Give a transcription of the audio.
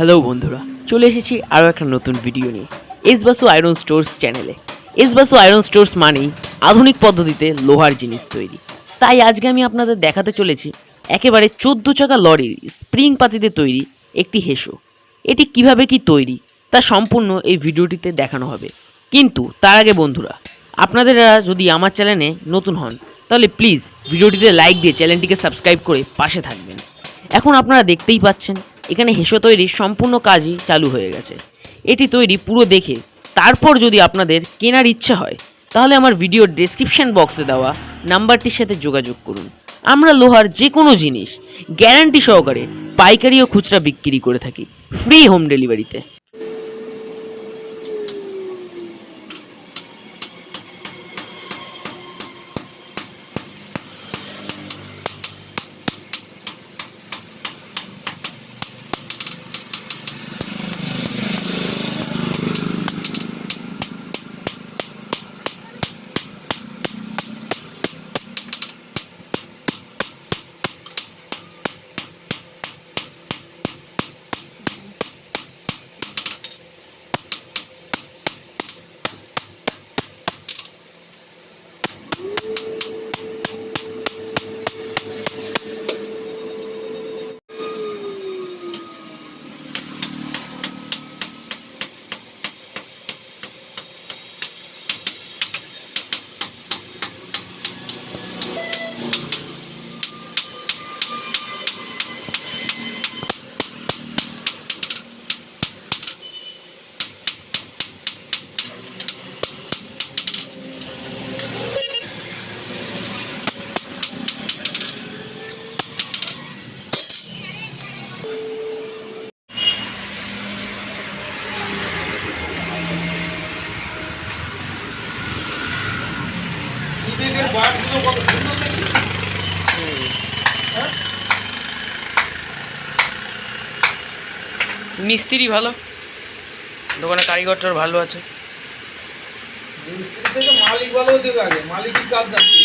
Hello বন্ধুরা, চলে এসেছি আরও একটা নতুন ভিডিও নিয়ে এস বাসু আয়রন স্টোর্স চ্যানেলে এস বাসু আয়রন স্টোর্স মানেই আধুনিক পদ্ধতিতে লোহার জিনিস তৈরি। তাই আজকে আমি আপনাদের দেখাতে চলেছি একেবারে চোদ্দ চাকা লরির স্প্রিং পাতিতে তৈরি একটি হেসো। এটি কীভাবে কি তৈরি, তা সম্পূর্ণ এই ভিডিওটিতে দেখানো হবে। কিন্তু তার আগে বন্ধুরা আপনারা যদি আমার চ্যানেলে নতুন হন, তাহলে প্লিজ ভিডিওটিতে লাইক দিয়ে চ্যানেলটিকে সাবস্ক্রাইব করে পাশে থাকবেন। এখন আপনারা দেখতেই পাচ্ছেন এখানে হেসো তৈরির সম্পূর্ণ কাজই চালু হয়ে গেছে। এটি তৈরি পুরো দেখে। তারপর যদি আপনাদের কেনার ইচ্ছা হয়, তাহলে আমার ভিডিওর ডেসক্রিপশন বক্সে দেওয়া নাম্বারটির সাথে যোগাযোগ করুন। আমরা লোহার যে কোনো জিনিস গ্যারান্টি সহকারে পাইকারি ও খুচরা বিক্রি করে থাকি। ফ্রি হোম ডেলিভারিতে বাটগুলো কত সুন্দর দেখি? মিস্ত্রি ভালো। দোকানে কারিগরটার ভালো আছে। মিস্ত্রি থেকে মালিক ভালো দেবে আগে। মালিকই কাজ যাচ্ছে